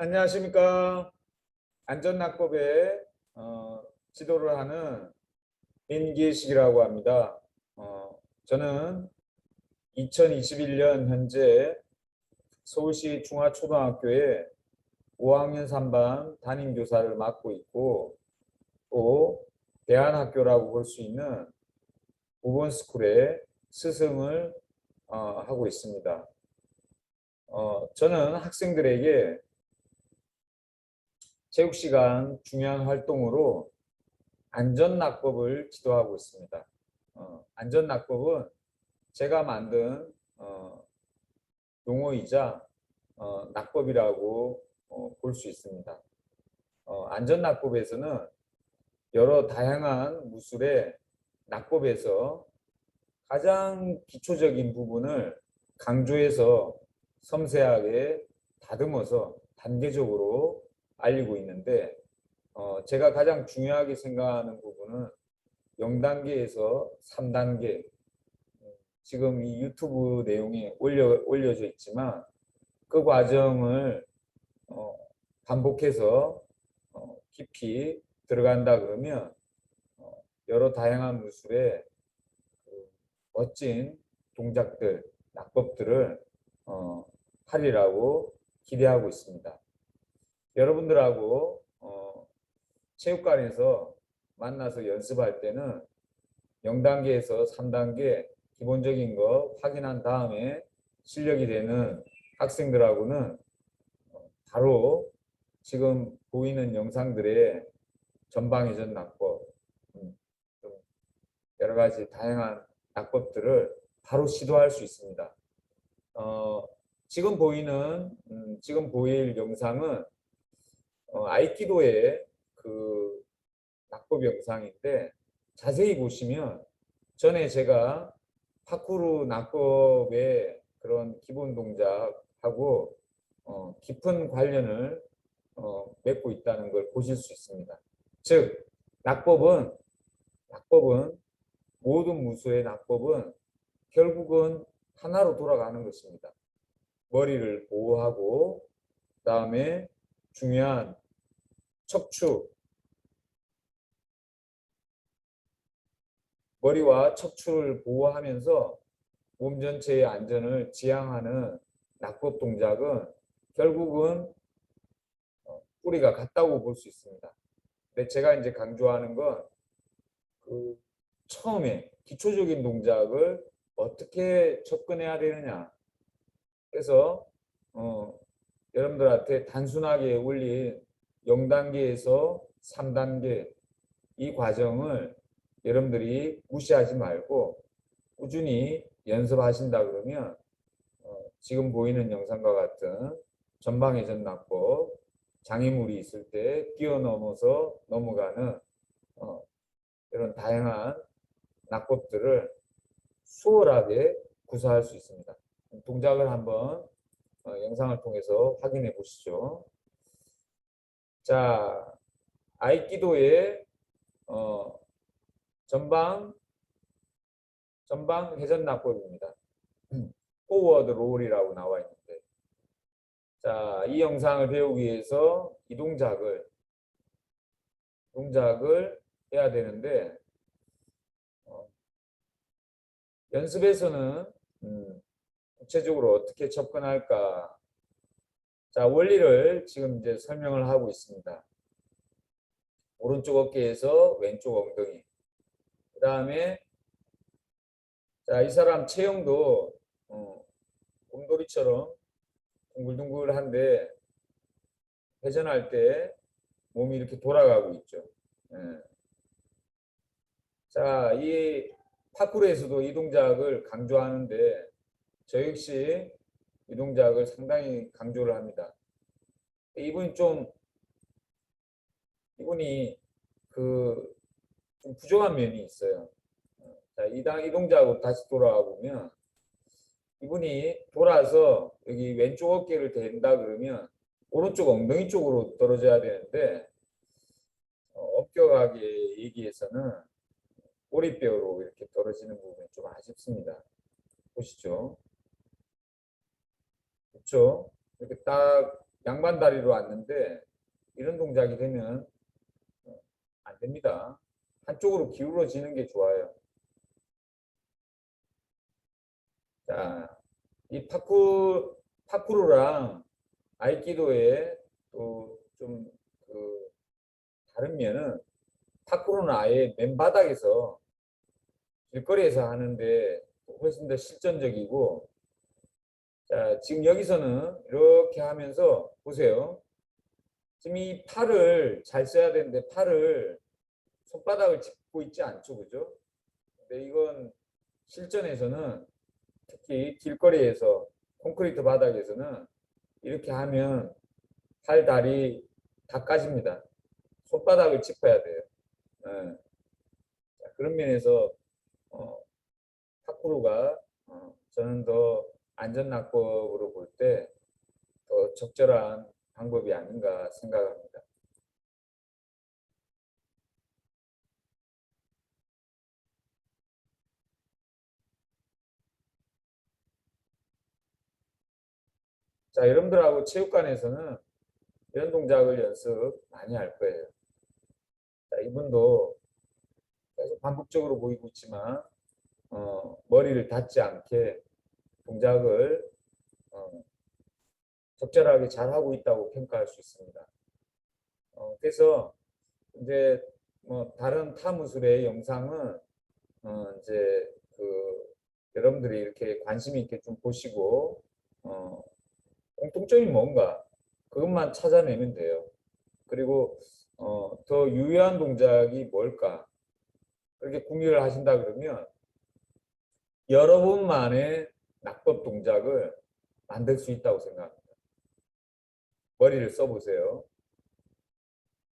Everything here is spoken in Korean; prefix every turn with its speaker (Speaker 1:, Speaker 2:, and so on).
Speaker 1: 안녕하십니까. 안전낙법에 어, 지도를 하는 민기식이라고 합니다. 어, 저는 2021년 현재 서울시 중화초등학교에 5학년 3반 담임교사를 맡고 있고 또 대안학교라고 볼 수 있는 우본스쿨의 스승을 어, 하고 있습니다. 어, 저는 학생들에게 체육 시간 중요한 활동으로 안전 낙법을 지도하고 있습니다. 어, 안전 낙법은 제가 만든 어, 용어이자 어, 낙법이라고 어, 볼 수 있습니다. 어, 안전 낙법에서는 여러 다양한 무술의 낙법에서 가장 기초적인 부분을 강조해서 섬세하게 다듬어서 단계적으로 알리고 있는데 어, 제가 가장 중요하게 생각하는 부분은 0단계에서 3단계 지금 이 유튜브 내용이 올려, 올려져 있지만 그 과정을 어, 반복해서 어, 깊이 들어간다 그러면 어, 여러 다양한 무술의 그 멋진 동작들, 낙법들을 어, 하리라고 기대하고 있습니다. 여러분들하고 어, 체육관에서 만나서 연습할 때는 0단계에서 3단계 기본적인 거 확인한 다음에 실력이 되는 학생들하고는 어, 바로 지금 보이는 영상들의 전방위전 낙법, 음, 좀 여러 가지 다양한 낙법들을 바로 시도할 수 있습니다. 어, 지금 보이는 음, 지금 보일 영상은 어, 아이키도의 그 낙법 영상인데 자세히 보시면 전에 제가 파쿠르 낙법의 그런 기본 동작하고 어, 깊은 관련을 어, 맺고 있다는 걸 보실 수 있습니다. 즉 낙법은 낙법은 모든 무수의 낙법은 결국은 하나로 돌아가는 것입니다. 머리를 보호하고 그 다음에 중요한 척추 머리와 척추를 보호하면서 몸 전체의 안전을 지향하는 낙법 동작은 결국은 어, 뿌리가 같다고 볼 수 있습니다. 근데 제가 이제 강조하는 건 그 처음에 기초적인 동작을 어떻게 접근해야 되느냐. 그래서 어, 여러분들한테 단순하게 올린 0단계에서 3단계 이 과정을 여러분들이 무시하지 말고 꾸준히 연습하신다 그러면 어, 지금 보이는 영상과 같은 전방회전 낙법 장애물이 있을 때 뛰어넘어서 넘어가는 어, 이런 다양한 낙법들을 수월하게 구사할 수 있습니다. 동작을 한번 어, 영상을 통해서 확인해 보시죠. 자, 아이키도의 어, 전방 전방 회전 낙법입니다. 포워드 롤이라고 나와 있는데, 자, 이 영상을 배우기 위해서 이 동작을 동작을 해야 되는데 어, 연습에서는 음, 구체적으로 어떻게 접근할까? 자, 원리를 지금 이제 설명을 하고 있습니다. 오른쪽 어깨에서 왼쪽 엉덩이. 그 다음에 자, 이 사람 체형도 어, 곰돌이처럼 둥글둥글한데 회전할 때 몸이 이렇게 돌아가고 있죠. 예. 자, 이 파쿠르에서도 이 동작을 강조하는데 저 역시 이 동작을 상당히 강조를 합니다. 이분이 좀 이분이 그 좀 부족한 면이 있어요. 자, 이, 당, 이 동작으로 다시 돌아가 보면 이분이 돌아서 여기 왼쪽 어깨를 댄다 그러면 오른쪽 엉덩이 쪽으로 떨어져야 되는데 어, 엄격하게 얘기해서는 꼬리뼈로 이렇게 떨어지는 부분이 좀 아쉽습니다. 보시죠. 그렇죠? 이렇게 딱 양반 다리로 왔는데 이런 동작이 되면 어, 안 됩니다. 한쪽으로 기울어지는 게 좋아요. 자, 이 파쿠 파쿠르랑 아이키도의 또좀 그 다른 면은 파쿠르는 아예 맨바닥에서 길거리에서 하는데 훨씬 더 실전적이고 자 지금 여기서는 이렇게 하면서 보세요. 지금 이 팔을 잘 써야 되는데 팔을 손바닥을 짚고 있지 않죠 그죠? 근데 이건 실전에서는 특히 길거리에서 콘크리트 바닥에서는 이렇게 하면 팔 다리 다 까집니다. 손바닥을 짚어야 돼요. 예. 자, 그런 면에서 어, 파쿠르가 어, 저는 더 안전낙법으로 볼 때 더 적절한 방법이 아닌가 생각합니다. 자, 여러분들하고 체육관에서는 이런 동작을 연습 많이 할 거예요. 자, 이분도 계속 반복적으로 보이고 있지만 어, 머리를 닿지 않게 동작을 어, 적절하게 잘 하고 있다고 평가할 수 있습니다. 어, 그래서 이제 뭐 다른 타 무술의 영상은 어, 이제 그 여러분들이 이렇게 관심 있게 좀 보시고 어, 공통점이 뭔가 그것만 찾아내면 돼요. 그리고 어, 더 유효한 동작이 뭘까? 그렇게 궁리를 하신다 그러면 여러 번만에 낙법 동작을 만들 수 있다고 생각합니다. 머리를 써보세요.